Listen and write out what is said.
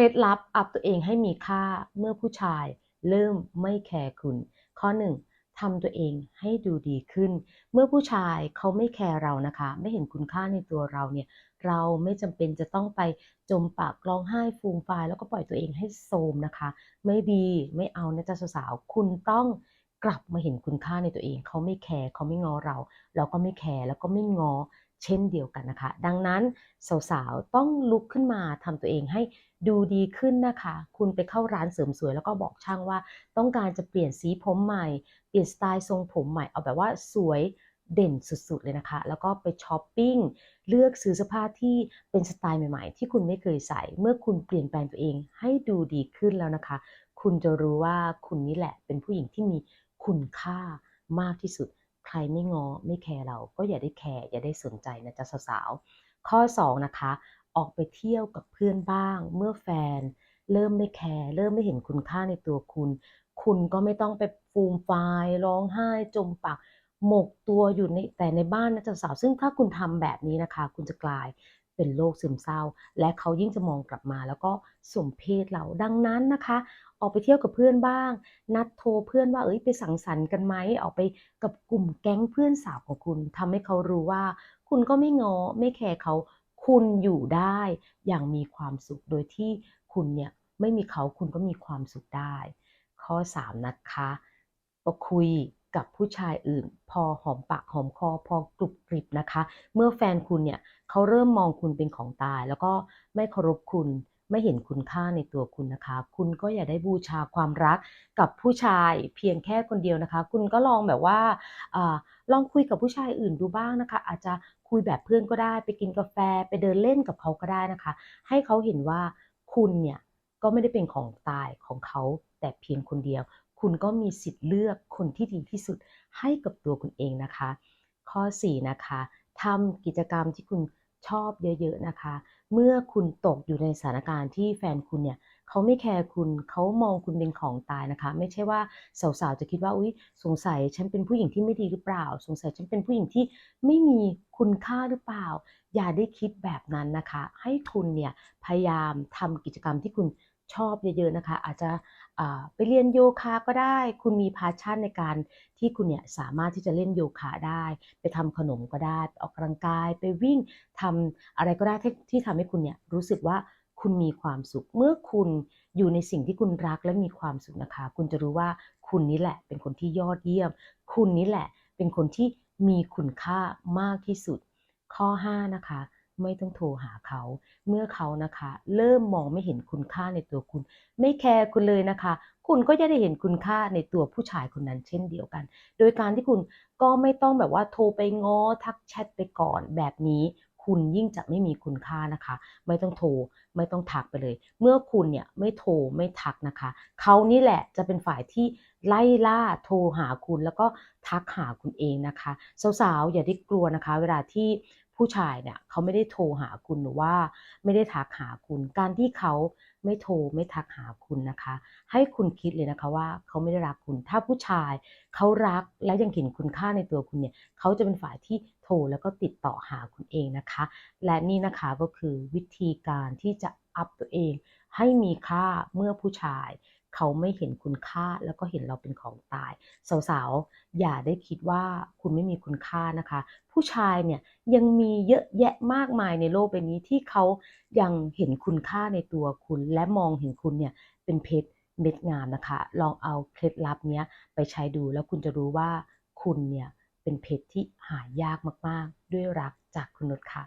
ล็ดลับอัพตัวเองให้มีค่าเมื่อผู้ชายเริ่มไม่แคร์คุณ ข้อ 1ทำตัวเองให้ดูดีขึ้น เมื่อผู้ชายเขาไม่แคร์เรานะคะ ไม่เห็นคุณค่าในตัวเราเนี่ยเราไม่จำเป็นจะต้องไปจมปากร้องไห้ฟูมฟายแล้วก็ปล่อยตัวเองให้โทมนะคะ ไม่ดีไม่เอานะจ๊ะสาวๆคุณต้องกลับมาเห็นคุณค่าในตัวเอง เขาไม่แคร์เขาไม่งอเรา เราก็ไม่แคร์แล้วก็ไม่งอ เช่นเดียวกันนะคะ ดังนั้นสาวๆต้องลุกขึ้นมาทำตัวเองให้ดูดีขึ้นนะคะ คุณไปเข้าร้านเสริมสวยแล้วก็บอกช่างว่า ต้องการจะเปลี่ยนสีผมใหม่ เปลี่ยนสไตล์ทรงผมใหม่ เอาแบบว่าสวยเด่นสุดๆเลยนะคะ แล้วก็ไปช้อปปิ้ง เลือกซื้อเสื้อผ้าที่เป็นสไตล์ใหม่ๆ ที่คุณไม่เคยใส่ เมื่อคุณเปลี่ยนแปลงตัวเองให้ดูดีขึ้นแล้วนะคะ คุณจะรู้ว่าคุณนี่แหละเป็นผู้หญิงที่มีคุณค่ามากที่สุด ใครไม่งอไม่แคร์เรา ก็อย่าได้แคร์อย่าได้สนใจนะจ๊ะสาวๆ ข้อ 2 นะคะ ออกไปเที่ยวกับเพื่อนบ้าง เมื่อแฟน เริ่มไม่แคร์เริ่มไม่เห็นคุณค่าในตัวคุณ คุณก็ไม่ต้องไปฟูมฟายร้องไห้จมปากหมกตัวอยู่ในแต่ในบ้านนะจ๊ะสาวซึ่งถ้าคุณทำแบบนี้นะคะ คุณจะกลาย เป็นโรคซึมเศร้า และเขายิ่งจะมองกลับมาแล้วก็สมเพศเราดังนั้นนะคะ ออกไปเที่ยวกับเพื่อนบ้าง นัดโทรเพื่อนว่าเอ้ยไปสังสรรค์กันไหมออกไปกับกลุ่มแก๊งเพื่อนสาวของคุณทำให้เขารู้ว่า คุณก็ไม่งอไม่แคร์เขาคุณอยู่ได้ อย่างมีความสุขโดยที่คุณเนี่ยไม่มีเขาคุณก็มีความสุขได้ ข้อ 3 นะคะก็คุย กับผู้ชายอื่น พอหอมปากหอมคอพอกรุบกริบนะคะ เมื่อแฟนคุณเนี่ยเขาเริ่มมองคุณเป็นของตาย แล้วก็ไม่เคารพคุณไม่เห็นคุณค่าในตัวคุณนะคะ คุณก็อย่าได้บูชาความรักกับผู้ชายเพียงแค่คนเดียวนะคะ คุณก็ลองแบบว่าอลองคุยกับผู้ชายอื่นดูบ้างนะคะ อาจจะคุยแบบเพื่อนก็ได้ ไปกินกาแฟไปเดินเล่นกับเขาก็ได้นะคะ ให้เขาเห็นว่าคุณเนี่ยก็ไม่ได้เป็นของตายของเขาแต่เพียงคนเดียว คุณก็มีสิทธิ์เลือกคนที่ดีที่สุดให้กับตัวคุณเองนะคะ ข้อ 4 นะคะทำกิจกรรมที่คุณชอบเยอะๆนะคะ เมื่อคุณตกอยู่ในสถานการณ์ที่แฟนคุณเนี่ยเขาไม่แคร์คุณเขามองคุณเป็นของตายนะคะ ไม่ใช่ว่าสาวๆจะคิดว่าอุ้ยสงสัยฉันเป็นผู้หญิงที่ไม่ดีหรือเปล่า สงสัยฉันเป็นผู้หญิงที่ไม่มีคุณค่าหรือเปล่า อย่าได้คิดแบบนั้นนะคะ ให้คุณเนี่ยพยายามทำกิจกรรมที่คุณ ชอบเยอะๆนะคะ อาจจะไปเรียนโยคะก็ได้ คุณมีพาชั่นในการที่คุณเนี่ยสามารถที่จะเล่นโยคะได้ ไปทำขนมก็ได้ออกกำลังกาย ไปวิ่งทำอะไรก็ได้ที่ที่ทำให้คุณเนี่ยรู้สึกว่าคุณมีความสุข เมื่อคุณอยู่ในสิ่งที่คุณรักและมีความสุขนะคะ คุณจะรู้ว่าคุณนี้แหละเป็นคนที่ยอดเยี่ยม คุณนี้แหละเป็นคนที่มีคุณค่ามากที่สุด ข้อ 5 นะคะ ไม่ต้องโทรหาเขา เมื่อเขานะคะ เริ่มมองไม่เห็นคุณค่าในตัวคุณ ไม่แคร์คุณเลยนะคะ คุณก็จะได้เห็นคุณค่าในตัวผู้ชายคนนั้นเช่นเดียวกัน โดยการที่คุณก็ไม่ต้องแบบว่าโทรไปง้อทักแชทไปก่อนแบบนี้คุณยิ่งจะไม่มีคุณค่านะคะ ไม่ต้องโทรไม่ต้องทักไปเลย เมื่อคุณเนี่ยไม่โทรไม่ทักนะคะ เขานี่แหละจะเป็นฝ่ายที่ไล่ล่าโทรหาคุณแล้วก็ทักหาคุณเองนะคะ สาวๆอย่าได้กลัวนะคะ เวลาที่ ผู้ชายเนี่ยเขาไม่ได้โทรหาคุณหรือว่าไม่ได้ทักหาคุณ การที่เขาไม่โทรไม่ทักหาคุณนะคะ ให้คุณคิดเลยนะคะว่าเขาไม่ได้รักคุณ ถ้าผู้ชายเขารักและยังเห็นคุณค่าในตัวคุณเนี่ยเขาจะเป็นฝ่ายที่โทรแล้วก็ติดต่อหาคุณเองนะคะ และนี่นะคะก็คือวิธีการที่จะอัพตัวเองให้มีค่าเมื่อผู้ชาย เขาไม่เห็นคุณค่าแล้วก็เห็นเราเป็นของตาย สาวๆ อย่าได้คิดว่าคุณไม่มีคุณค่านะคะ ผู้ชายเนี่ยยังมีเยอะแยะมากมายในโลกใบนี้ที่เขายังเห็นคุณค่าในตัวคุณ และมองเห็นคุณเนี่ยเป็นเพชรเม็ดงามนะคะ ลองเอาเคล็ดลับเนี้ยไปใช้ดูแล้วคุณจะรู้ว่าคุณเนี่ยเป็นเพชรที่หายากมากๆ ด้วยรักจากคุณนุชค่ะ